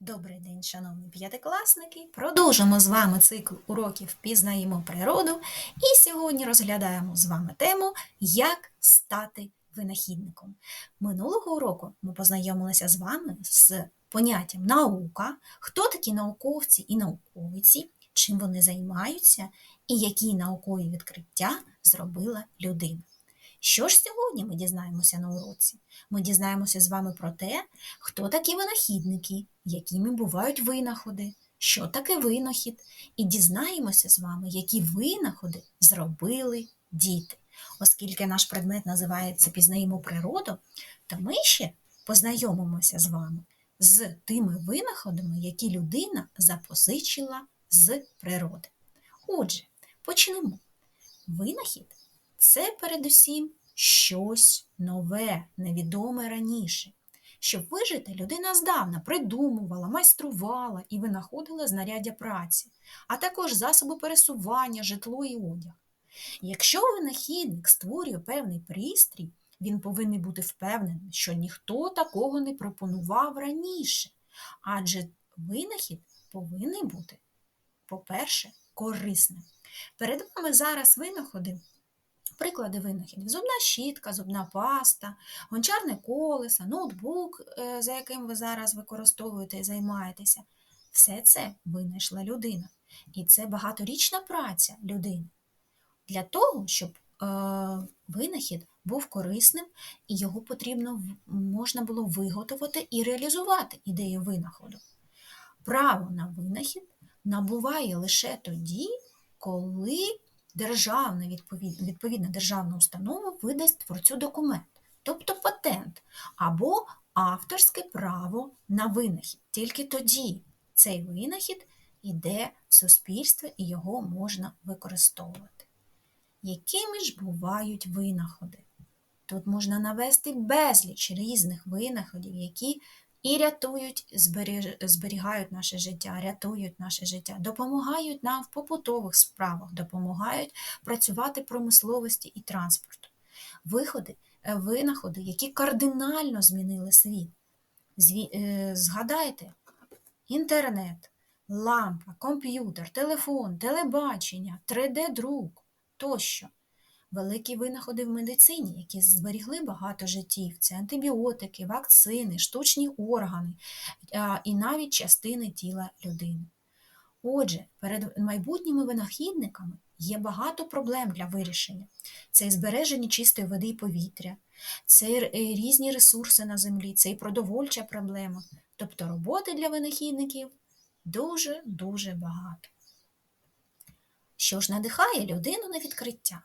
Добрий день, шановні п'ятикласники! Продовжимо з вами цикл уроків Пізнаємо природу і сьогодні розглядаємо з вами тему Як стати винахідником. Минулого уроку ми познайомилися з вами з поняттям наука, хто такі науковці і науковиці, чим вони займаються і які наукові відкриття зробила людина. Що ж сьогодні ми дізнаємося на уроці? Ми дізнаємося з вами про те, хто такі винахідники, якими бувають винаходи, що таке винахід, і дізнаємося з вами, які винаходи зробили діти. Оскільки наш предмет називається Пізнаємо природу, то ми ще познайомимося з вами з тими винаходами, які людина запозичила з природи. Отже, почнемо. Винахід це передусім щось нове, невідоме раніше. Щоб вижити, людина здавна придумувала, майструвала і винаходила знаряддя праці, а також засоби пересування, житло і одяг. Якщо винахідник створює певний пристрій, він повинен бути впевнений, що ніхто такого не пропонував раніше, адже винахід повинен бути, по-перше, корисним. Перед вами зараз винаходи Приклади винахідів: зубна щітка, зубна паста, гончарне колесо, ноутбук, е, за яким ви зараз використовуєте і займаєтеся. Все це винайшла людина. І це багаторічна праця людини. Для того, щоб е, винахід був корисним, і його потрібно можна було виготовити і реалізувати ідею винаходу. Право на винахід набуває лише тоді, коли державна відповідна, відповідна державна установа видасть творцю документ, тобто патент або авторське право на винахід. Тільки тоді цей винахід йде в суспільство і його можна використовувати. Якими ж бувають винаходи? Тут можна навести безліч різних винаходів, які і рятують, зберігають наше життя, рятують наше життя, допомагають нам в побутових справах, допомагають працювати промисловості і транспорту. Виходи, е, винаходи, які кардинально змінили світ. Е, згадайте, інтернет, лампа, комп'ютер, телефон, телебачення, 3D-друк тощо великі винаходи в медицині, які зберігли багато життів. Це антибіотики, вакцини, штучні органи і навіть частини тіла людини. Отже, перед майбутніми винахідниками є багато проблем для вирішення. Це і збереження чистої води і повітря, це е, різні ресурси на землі, це і продовольча проблема. Тобто роботи для винахідників дуже-дуже багато. Що ж надихає людину на відкриття?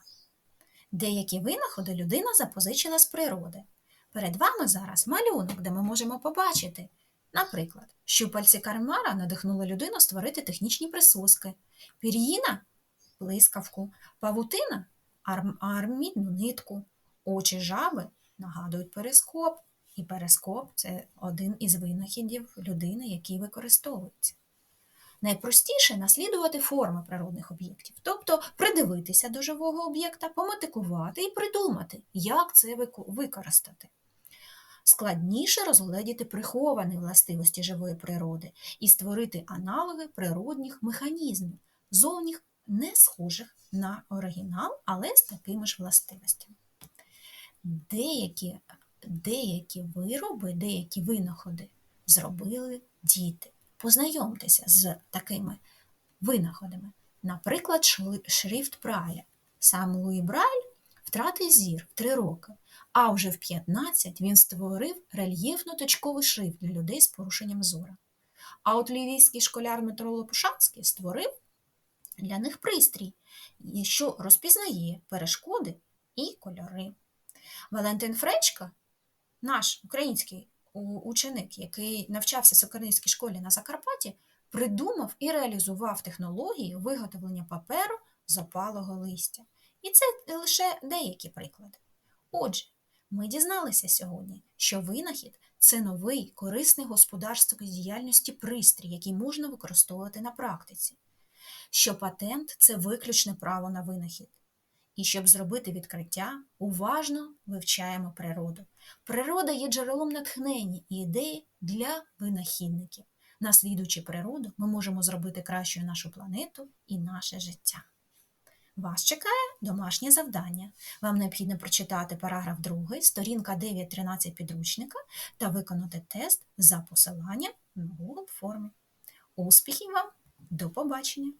Деякі винаходи людина запозичила з природи. Перед вами зараз малюнок, де ми можемо побачити. Наприклад, щупальці кармара надихнули людину створити технічні присоски, пір'їна блискавку, павутина армідну нитку, очі жаби нагадують перископ, і перископ це один із винахідів людини, який використовується. Найпростіше наслідувати форми природних об'єктів, тобто придивитися до живого об'єкта, пометикувати і придумати, як це використати. Складніше розгледіти приховані властивості живої природи і створити аналоги природних механізмів, зовні не схожих на оригінал, але з такими ж властивостями. Деякі, Деякі вироби, деякі винаходи зробили діти. Познайомтеся з такими винаходами. Наприклад, шрифт Брайля. Сам Луї Брайль втратив зір в 3 роки, а вже в 15 він створив рельєфно-точковий шрифт для людей з порушенням зора. А от лівійський школяр Дмитро Лопушанський створив для них пристрій, що розпізнає перешкоди і кольори. Валентин Фречка, наш український ученик, який навчався в Сокарницькій школі на Закарпатті, придумав і реалізував технології виготовлення паперу з опалого листя. І це лише деякі приклади. Отже, ми дізналися сьогодні, що винахід це новий корисний господарської діяльності пристрій, який можна використовувати на практиці, що патент це виключне право на винахід. І щоб зробити відкриття, уважно вивчаємо природу. Природа є джерелом натхнення і ідеї для винахідників. наслідуючи природу, ми можемо зробити кращою нашу планету і наше життя. Вас чекає домашнє завдання. Вам необхідно прочитати параграф 2, сторінка 9.13 підручника та виконати тест за посиланням на Google формі. Успіхів вам! До побачення!